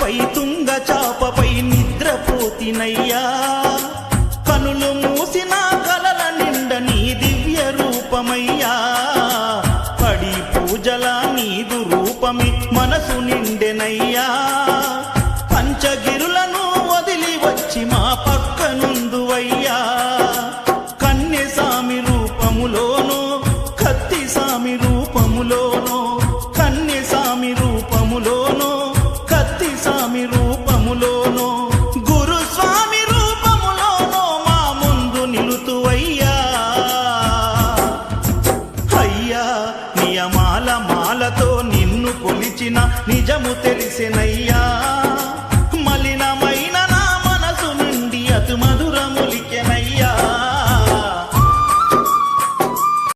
పై తుంగ చాపపై నిద్రపోతినయ్యా. కనులు మూసిన కలల నిండ నీ దివ్య రూపమయ్యా. పడి పూజల నీదు రూపమి మనసు నిండెనయ్యా. పంచగిరులను వదిలి వచ్చి మా పక్కనుందువయ్యా. కన్నె సామి రూపములోనో కత్తి సామి రూపములోనో నియమాల మాలతో నిన్ను కొలిచిన నిజము తెలిసినయ్యా